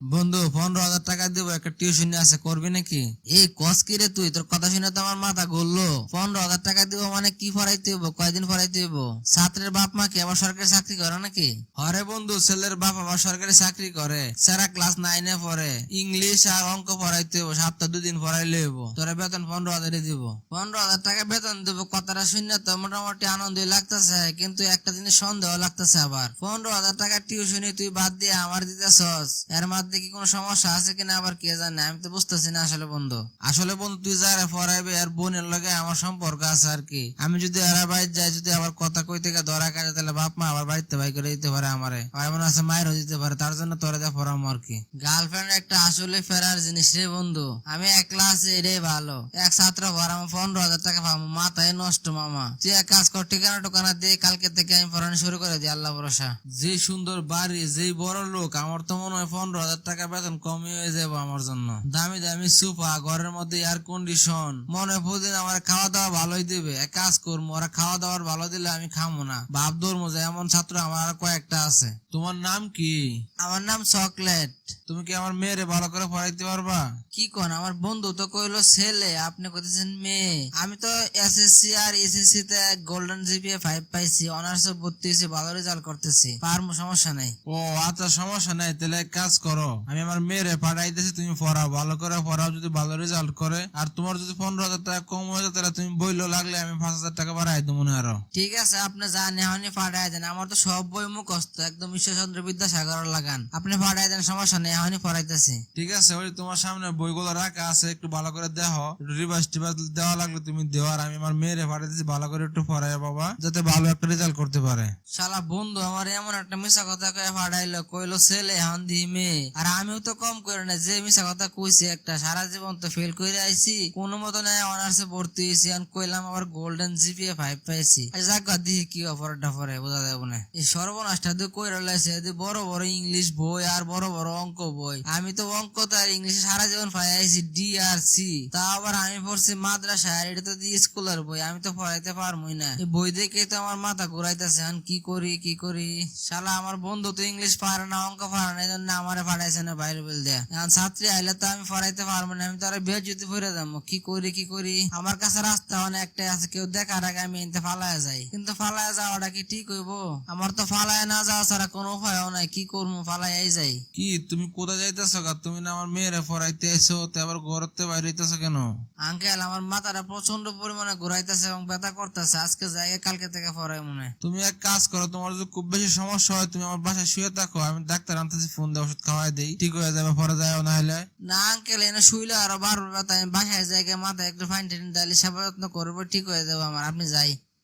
বন্ধু পনেরো হাজার টাকা দিব একটা টিউশন আছে করবি নাকি? এই কস কি রে তুই? তোর কথা শুনে তো আমার মাথা ঘুরলো। পনেরো হাজার টাকা দিব মানে কি ফরাইতে হইব? কয়দিন ফরাইতে হইব? ছাত্রের বাপ মা কি আবার সরকারি চাকরি করে নাকি? হরে বন্ধু ছেলের বাপ আবার সরকারি চাকরি করে। সেরা ক্লাস নাইনে পড়ে। ইংলিশ আর অঙ্ক পড়াইতে হইব সপ্তাহ দুদিন পড়াইলে হইব। তোরা বেতন পনেরো হাজারই দিব। পনেরো হাজার টাকা বেতন দিব কথাটা শুনে তো মোটামুটি আনন্দই লাগতেছে কিন্তু একটা জিনিস সন্দেহ লাগতেছে আবার। পনেরো হাজার টাকা টিউশনি তুই বাদ দিয়ে আমার দিতেছস এর মধ্যে কি কোনো সমস্যা আছে কিনা আবার কে জানে? আমি তো বুঝতেছি না আসলে বন্ধু। আসলে বন্ধু তুই যারা পড়াইবে আর বোনের লগে আমার সম্পর্ক আছে আর কি। আমি যদি এরা বাড়িতে যাই যদি আবার কথা কই থেকে ধরা কাজে তাহলে বাপ মা আবার বাড়িতে বাই করে দিতে পারে আমারে। এমন আছে মায়েরও দিতে পারে তার জন্য তোরা যা পড়াম আর কি। গার্লফ্রেন্ড একটা আসলে ফেরার জিনিস রে বন্ধু। আমি এক ক্লাসে রে ভালো। এক ছাত্র ভরাম পনেরো হাজার টাকা পাবো মাথায় নষ্ট মামা। তুই এক কাজ কর ঠিকানা টোকানা দিয়ে কালকে থেকে আমি পড়ানো শুরু করে দিই আল্লাহ ভরসা। যে সুন্দর বাড়ি যেই বড় লোক আমার তো মনে হয় পনেরো হাজার টাকা বেতন কমই হয়ে যাব আমার জন্য। দামি দামি সোফা ঘরের মধ্যে এয়ার কন্ডিশন মনে প্রতিদিন আমার খাওয়া দাওয়া ভালোই দিবে। এক কাজ করব, ওরা খাওয়া দাওয়ার ভালো দিলে আমি খামো না। ভাব ধর্ম যে এমন ছাত্র আমার আর কয়েকটা আছে। তোমার নাম কি? আমার নাম চকলেট। তুমি কি আমার মেয়েরে ভালো করে পড়াইতে পারবা? কি কোন? আমার বন্ধু তো কইলো ছেলে আপনি কইতেছেন মেয়ে। আমি তো এসএসসি আর এসএসসি তে গোল্ডেন জিপিএ ফাইভ পাইছি অনার্স ভর্তি হয়েছি ভালো রেজাল্ট করতেছি। পারমু সমস্যা নাই। ও আচ্ছা সমস্যা নাই তাহলে এক কাজ করো। আমি আমার মেয়েরে পাঠাইতেছি তুমি পড়াও ভালো করে পড়াও যদি ভালো রেজাল্ট করে। আর তোমার যদি পনেরো হাজার টাকা কম হয়ে যায় তাহলে তুমি বইলো লাগলে আমি পাঁচ হাজার টাকা বাড়াই দেবো মনে আরও ঠিক আছে আপনি যান এখনই পাঠাই দেন। আমার তো সব বই মুখস্থ একদম ঈশ্বরচন্দ্র বিদ্যাসাগর লাগান। আপনি পাঠাই দেন সমস্যা এখনই পড়াইতেছি। ঠিক আছে ওই তোমার সামনে বইগুলো রাখা আছে একটু ভালো করে দেখো। রিভার্স টিভার্স দেওয়া লাগলে তুমি দেও। আর আমি আমার মেয়েরে পাঠাইতেছি ভালো করে একটু পড়াই বাবা যাতে ভালো একটা রেজাল্ট করতে পারে। শালা বন্ধু আমার এমন একটা মিশা কথা কয়ে পাঠাইলো কইলো ছেলে এখন দি মেয়ে। আর আমিও তো কম করে না যে মিশা কথা কইছি একটা সারা জীবন তো ফেল করে আইছি। কোনো মতো নাই অনার্সে ভর্তি হয়েছি আর কইলাম আবার গোল্ডেন জিপিএ ফাইভ পাইছি। যাক দিহি কি অপরাধটা পরে বোঝা যাবে না। এই সর্বনাশটা দিয়ে কইরা লাইছে বড় বড় ইংলিশ বই আর বড় বড় অঙ্ক বই। আমি তো অঙ্ক তো আর ইংলিশে সারা জীবন পাই আইছি ডি আর সি তা আবার আমি পড়ছি মাদ্রাসা আর এটা তো স্কুলের বই, আমি তো পড়াইতে পারবোই না। এই বই দেখে তো আমার মাথা ঘুরাইতেছে কি করি কি করি? শালা, আমার বন্ধু তো ইংলিশ পারে না, অঙ্ক পারে না এই জন্য আমারে পাঠাইছে না বাইরে বল দেয়া। এখন ছাত্রী আইলে তো আমি পড়াইতে পারব না, আমি তো আর বেশ যদি পড়ে যাব। কি করি কি করি? আমার কাছে রাস্তা অনেক অনেকটাই আছে, কেউ দেখার আগে আমি এনতে ফালায় যাই। কিন্তু ফালায় যাওয়াটা কি ঠিক হইব? আমার তো ফালায় না যাওয়া ছাড়া কোনো উপায়ও নাই, কি করব ফালায় যাই। কি, তুমি কোথায় যাইতেছো গা? তুমি না আমার মেয়েরে পড়াইতে এসো তে আবার ঘরতে বাইরে হইতেছো কেন? আঙ্কেল আমার মাথাটা প্রচণ্ড পরিমাণে ঘুরাইতেছে এবং ব্যথা করতেছে। আজকে যাই কালকে থেকে পড়াই মনে তুমি এক কাজ করো তোমার যদি খুব বেশি সমস্যা হয় তুমি আমার বাসায় শুয়ে থাকো। আমি ডাক্তার আনতেছি ফোন দিয়ে ওষুধ খাওয়াই দেই। ঠিক হয়ে যাবে পরে যায় না হলে না আঙ্কেল এনে শুইলে আরও বারবার ব্যথা আমি বাসায় যাই মাথায় একটু ফাইন টেন দিলে সেবা যত্ন করব ঠিক হয়ে যাবে আমার। আপনি যাই।